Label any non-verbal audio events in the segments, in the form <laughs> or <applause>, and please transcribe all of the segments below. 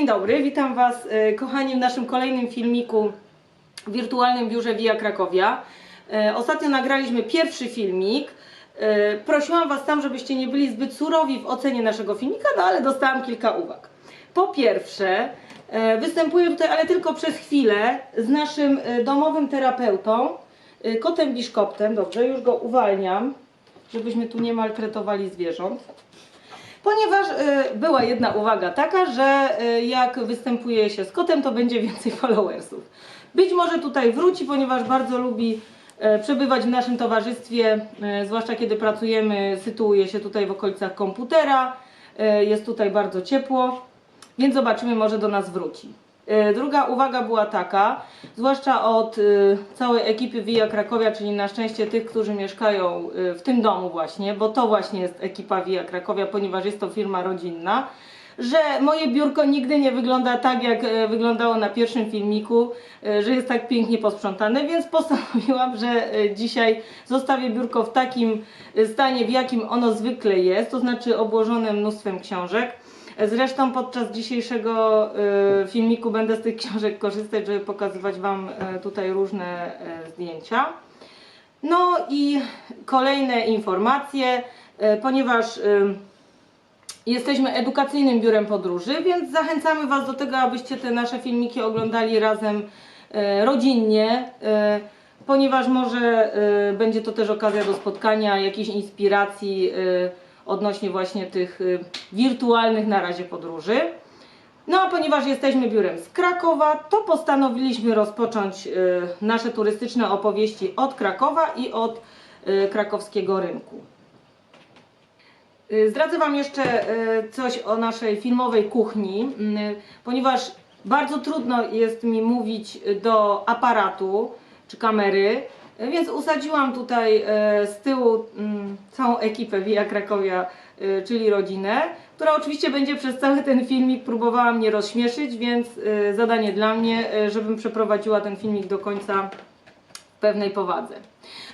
Dzień dobry, witam Was e, kochani w naszym kolejnym filmiku w wirtualnym biurze Via Krakowia. E, Ostatnio nagraliśmy pierwszy filmik. E, Prosiłam Was tam, żebyście nie byli zbyt surowi w ocenie naszego filmika, no ale dostałam kilka uwag. Po pierwsze, występuję tutaj, ale tylko przez chwilę, z naszym domowym terapeutą, kotem biszkoptem. Dobrze, już go uwalniam, żebyśmy tu nie maltretowali zwierząt. Ponieważ y, była jedna uwaga taka, że y, jak występuje się z kotem, to będzie więcej <laughs> followersów. Być może tutaj wróci, ponieważ bardzo lubi y, przebywać w naszym towarzystwie, zwłaszcza kiedy pracujemy, sytuuje się tutaj w okolicach komputera, jest tutaj bardzo ciepło, więc zobaczymy, może do nas wróci. Y, Druga uwaga była taka, zwłaszcza od y, całej ekipy Via Krakowia, czyli na szczęście tych, którzy mieszkają y, w tym domu właśnie, bo to właśnie jest ekipa Via Krakowia, ponieważ jest to firma rodzinna, że moje biurko nigdy nie wygląda tak, jak e, wyglądało na pierwszym filmiku, e, że jest tak pięknie posprzątane, więc <laughs> postanowiłam, że e, dzisiaj zostawię biurko w takim e, stanie, w jakim ono zwykle jest, to znaczy obłożone mnóstwem książek. Zresztą podczas dzisiejszego e, filmiku będę z tych książek korzystać, żeby pokazywać Wam e, tutaj różne e, zdjęcia. No i kolejne informacje, ponieważ jesteśmy edukacyjnym biurem podróży, więc zachęcamy Was do tego, abyście te nasze filmiki oglądali razem rodzinnie, ponieważ może będzie to też okazja do spotkania, jakiejś inspiracji odnośnie właśnie tych e, wirtualnych na razie podróży. No a ponieważ jesteśmy biurem z Krakowa, to postanowiliśmy rozpocząć e, nasze turystyczne opowieści od Krakowa i od e, krakowskiego rynku. Y, Zdradzę Wam jeszcze y, coś o naszej filmowej kuchni, y, ponieważ bardzo trudno jest mi mówić do aparatu czy kamery, y, więc usadziłam tutaj y, z tyłu mm, całą ekipę Via Krakowia, y, czyli rodzinę, która oczywiście będzie przez cały ten filmik próbowała mnie rozśmieszyć, więc y, zadanie dla mnie, żebym przeprowadziła ten filmik do końca w pewnej powadze.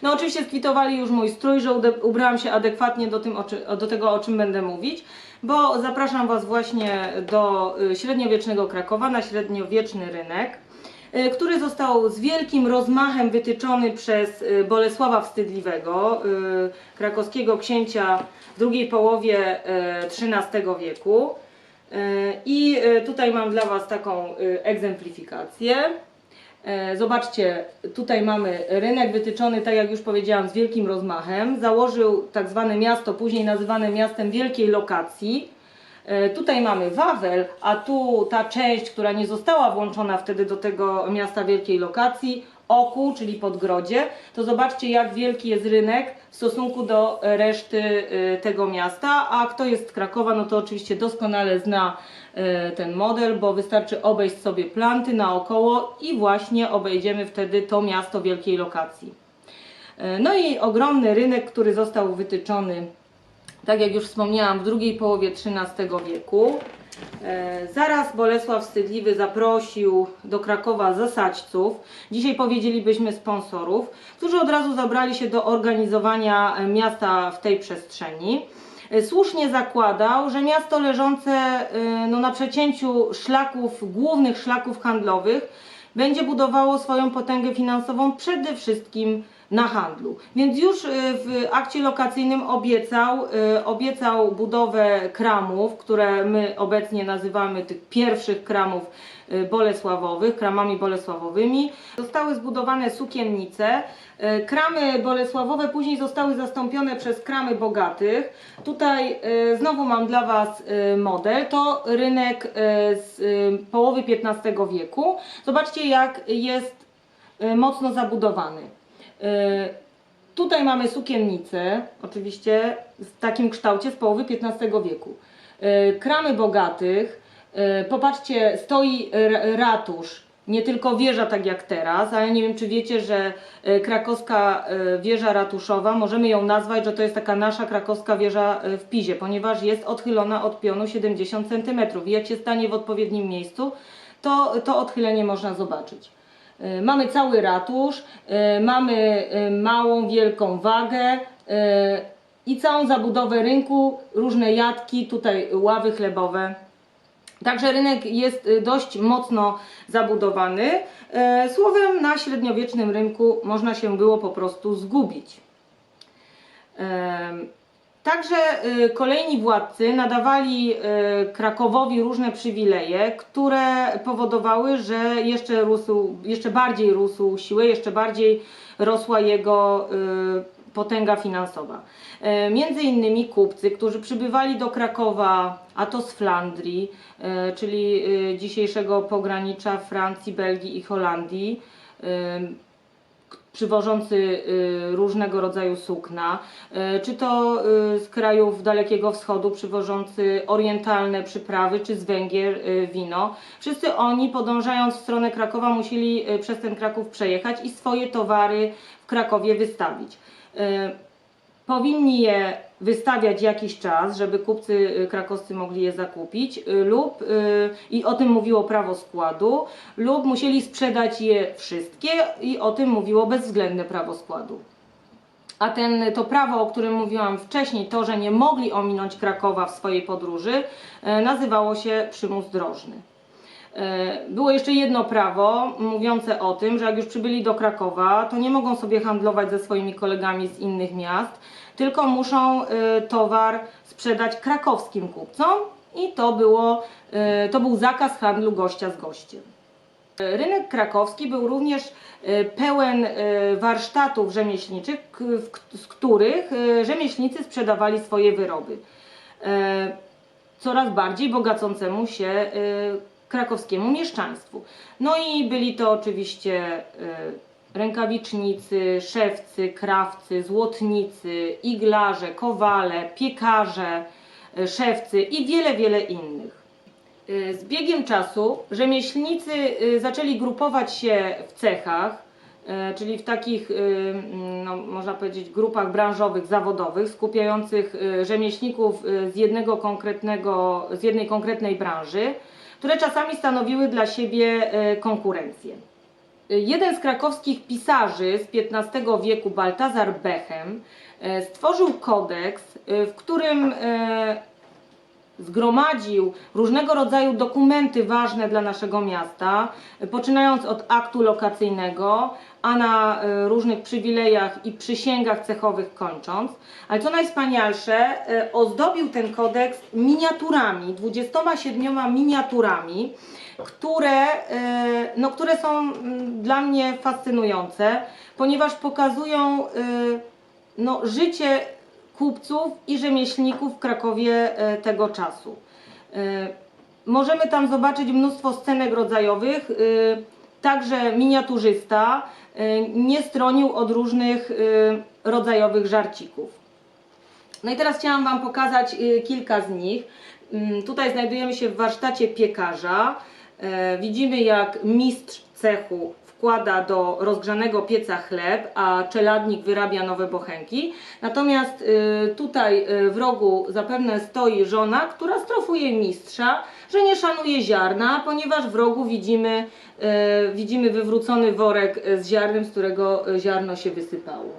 No oczywiście skwitowali już mój strój, że ubrałam się adekwatnie do, tym, do tego, o czym będę mówić, bo zapraszam Was właśnie do y, średniowiecznego Krakowa, na średniowieczny rynek, który został z wielkim rozmachem wytyczony przez y, Bolesława Wstydliwego, y, krakowskiego księcia w drugiej połowie XIII wieku. I tutaj mam dla Was taką egzemplifikację. E, Zobaczcie, tutaj mamy rynek wytyczony, tak jak już powiedziałam, z wielkim rozmachem. Założył tak zwane miasto, później nazywane miastem wielkiej lokacji. E, Tutaj mamy Wawel, a tu ta część, która nie została włączona wtedy do tego miasta wielkiej lokacji, Oku, czyli Podgrodzie, to zobaczcie jak wielki jest rynek w stosunku do reszty e, tego miasta, a kto jest z Krakowa, no to oczywiście doskonale zna e, ten model, bo wystarczy obejść sobie planty naokoło i właśnie obejdziemy wtedy to miasto wielkiej lokacji. No i ogromny rynek, który został wytyczony, tak jak już wspomniałam, w drugiej połowie XIII wieku. E, Zaraz Bolesław Wstydliwy zaprosił do Krakowa zasadźców, dzisiaj powiedzielibyśmy sponsorów, którzy od razu zabrali się do organizowania e, miasta w tej przestrzeni. E, Słusznie zakładał, że miasto leżące no, na przecięciu szlaków, głównych szlaków handlowych, będzie budowało swoją potęgę finansową przede wszystkim na handlu. Więc już y, w akcie lokacyjnym obiecał, y, obiecał budowę kramów, które my obecnie nazywamy tych pierwszych kramów y, bolesławowych, kramami bolesławowymi. Zostały zbudowane sukiennice. Kramy bolesławowe później zostały zastąpione przez kramy bogatych. Tutaj znowu mam dla Was model. To rynek z połowy XV wieku. Zobaczcie jak jest mocno zabudowany. Y, Tutaj mamy sukiennicę, oczywiście w takim kształcie z połowy XV wieku. Y, Kramy bogatych, y, popatrzcie, stoi ratusz, nie tylko wieża tak jak teraz, ale nie wiem czy wiecie, że krakowska wieża ratuszowa, możemy ją nazwać, że to jest taka nasza krakowska wieża w Pizie, ponieważ jest odchylona od pionu 70 cm. Jak się stanie w odpowiednim miejscu, to to odchylenie można zobaczyć. Y, Mamy cały ratusz, y, mamy y, małą, wielką wagę i całą zabudowę rynku, różne jatki, tutaj ławy chlebowe Także rynek jest dość mocno zabudowany. E, Słowem, na średniowiecznym rynku można się było po prostu zgubić. Także y, kolejni władcy nadawali y, Krakowowi różne przywileje, które powodowały, że jeszcze, rósł, jeszcze bardziej rósł siłę, jeszcze bardziej rosła jego y, potęga finansowa. E, Między innymi kupcy, którzy przybywali do Krakowa, a to z Flandrii, e, czyli dzisiejszego pogranicza Francji, Belgii i Holandii, ym, przywożący y, różnego rodzaju sukna, y, czy to y, z krajów Dalekiego Wschodu przywożący orientalne przyprawy, czy z Węgier wino. Wszyscy oni podążając w stronę Krakowa musieli przez ten Kraków przejechać i swoje towary w Krakowie wystawić. Powinni je wystawiać jakiś czas, żeby kupcy y, krakowscy mogli je zakupić, y, lub, y, i o tym mówiło prawo składu, lub musieli sprzedać je wszystkie, i o tym mówiło bezwzględne prawo składu. A ten, to prawo, o którym mówiłam wcześniej, to, że nie mogli ominąć Krakowa w swojej podróży, nazywało się przymus drożny. E, Było jeszcze jedno prawo mówiące o tym, że jak już przybyli do Krakowa, to nie mogą sobie handlować ze swoimi kolegami z innych miast, tylko muszą e, towar sprzedać krakowskim kupcom i to, było, e, to był zakaz handlu gościa z gościem. Rynek krakowski był również pełen warsztatów rzemieślniczych, z których rzemieślnicy sprzedawali swoje wyroby. Coraz bardziej bogacącemu się krakowskiemu mieszczaństwu. No i byli to oczywiście e, rękawicznicy, szewcy, krawcy, złotnicy, iglarze, kowale, piekarze, e, szewcy i wiele, wiele innych. Y, Z biegiem czasu rzemieślnicy zaczęli grupować się w cechach, czyli w takich, no, można powiedzieć, grupach branżowych, zawodowych, skupiających rzemieślników z, jednego konkretnego, z jednej konkretnej branży, które czasami stanowiły dla siebie y, konkurencję. Y, Jeden z krakowskich pisarzy z XV wieku, Baltazar Bechem, y, stworzył kodeks, w którym zgromadził różnego rodzaju dokumenty ważne dla naszego miasta, poczynając od aktu lokacyjnego, a na y, różnych przywilejach i przysięgach cechowych kończąc. Ale co najwspanialsze, y, ozdobił ten kodeks miniaturami, 27 miniaturami, które, y, no, które są dla mnie fascynujące, ponieważ pokazują no, życie kupców i rzemieślników w Krakowie e, tego czasu. E, Możemy tam zobaczyć mnóstwo scenek rodzajowych, e, także miniaturzysta nie stronił od różnych rodzajowych żarcików. No i teraz chciałam Wam pokazać kilka z nich. Mm, Tutaj znajdujemy się w warsztacie piekarza. Widzimy jak mistrz cechu wkłada do rozgrzanego pieca chleb, a czeladnik wyrabia nowe bochenki. Natomiast y, tutaj y, w rogu zapewne stoi żona, która strofuje mistrza, że nie szanuje ziarna, ponieważ w rogu widzimy, y, widzimy wywrócony worek z ziarnem, z którego ziarno się wysypało.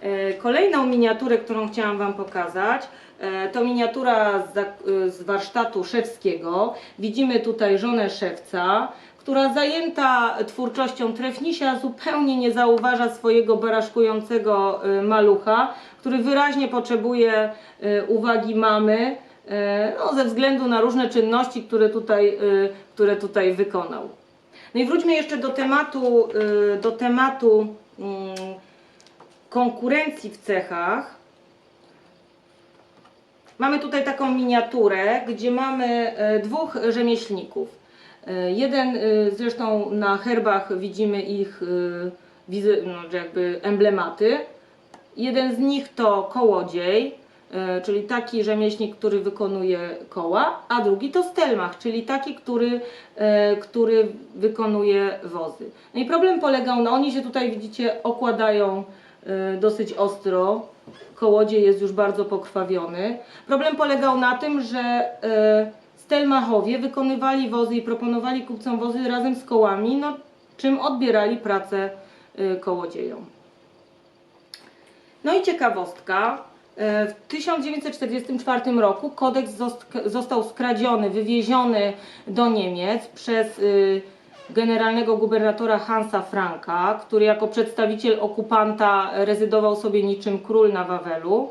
E, Kolejną miniaturę, którą chciałam Wam pokazać, e, to miniatura z warsztatu szewskiego. Widzimy tutaj żonę szewca, która zajęta twórczością trefnisia zupełnie nie zauważa swojego baraszkującego y, malucha, który wyraźnie potrzebuje y, uwagi mamy y, no, ze względu na różne czynności, które tutaj, które tutaj wykonał. No i wróćmy jeszcze do tematu, do tematu mm, konkurencji w cechach. Mamy tutaj taką miniaturę, gdzie mamy dwóch rzemieślników. E, Jeden, e, zresztą na herbach widzimy ich e, no, jakby emblematy. Jeden z nich to kołodziej, czyli taki rzemieślnik, który wykonuje koła, a drugi to stelmach, czyli taki, który, który wykonuje wozy. No i problem polegał na, oni się tutaj widzicie okładają dosyć ostro, kołodziej jest już bardzo pokrwawiony. Problem polegał na tym, że stelmachowie wykonywali wozy i proponowali kupcom wozy razem z kołami, no, czym odbierali pracę e, kołodziejom. No i ciekawostka. E, W 1944 roku kodeks zost- został skradziony, wywieziony do Niemiec przez y, generalnego gubernatora Hansa Franka, który jako przedstawiciel okupanta rezydował sobie niczym król na Wawelu.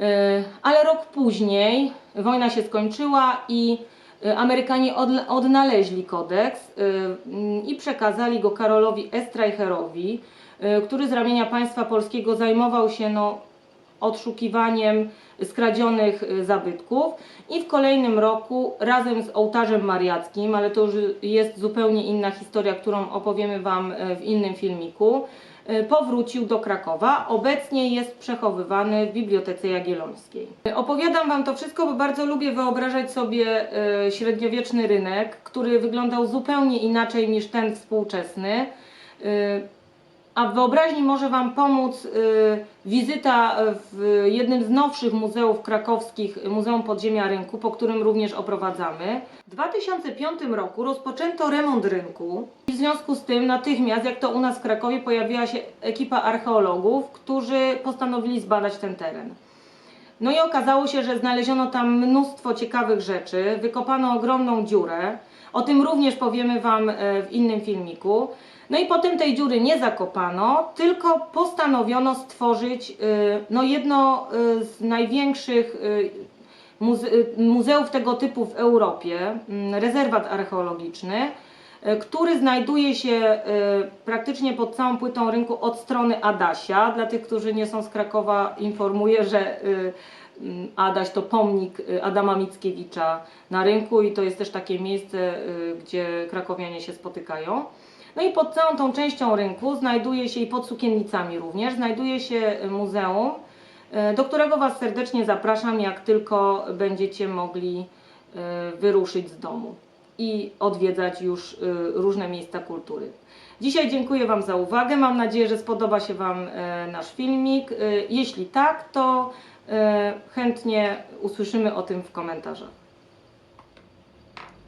E, Ale rok później wojna się skończyła i e, Amerykanie odnaleźli kodeks e, mm, i przekazali go Karolowi Estreicherowi, który z ramienia państwa polskiego zajmował się no, odszukiwaniem skradzionych zabytków. I w kolejnym roku razem z ołtarzem mariackim, ale to już jest zupełnie inna historia, którą opowiemy Wam w innym filmiku, powrócił do Krakowa. Obecnie jest przechowywany w Bibliotece Jagiellońskiej. E, Opowiadam Wam to wszystko, bo bardzo lubię wyobrażać sobie e, średniowieczny rynek, który wyglądał zupełnie inaczej niż ten współczesny. A w wyobraźni może Wam pomóc y, wizyta w jednym z nowszych muzeów krakowskich, Muzeum Podziemia Rynku, po którym również oprowadzamy. W 2005 roku rozpoczęto remont rynku i w związku z tym natychmiast, jak to u nas w Krakowie, pojawiła się ekipa archeologów, którzy postanowili zbadać ten teren. No i okazało się, że znaleziono tam mnóstwo ciekawych rzeczy, wykopano ogromną dziurę. O tym również powiemy Wam e, w innym filmiku. No i potem tej dziury nie zakopano, tylko postanowiono stworzyć e, no jedno e, z największych e, muzeów tego typu w Europie, mm, rezerwat archeologiczny, który znajduje się praktycznie pod całą płytą rynku od strony Adasia. Dla tych, którzy nie są z Krakowa, informuję, że mm, Adaś to pomnik Adama Mickiewicza na rynku i to jest też takie miejsce, gdzie krakowianie się spotykają. No i pod całą tą częścią rynku znajduje się i pod sukiennicami również znajduje się e, muzeum, e, do którego Was serdecznie zapraszam, jak tylko będziecie mogli e, wyruszyć z domu i odwiedzać już różne miejsca kultury. Dzisiaj dziękuję Wam za uwagę. Mam nadzieję, że spodoba się Wam nasz filmik. Jeśli tak, to chętnie usłyszymy o tym w komentarzach.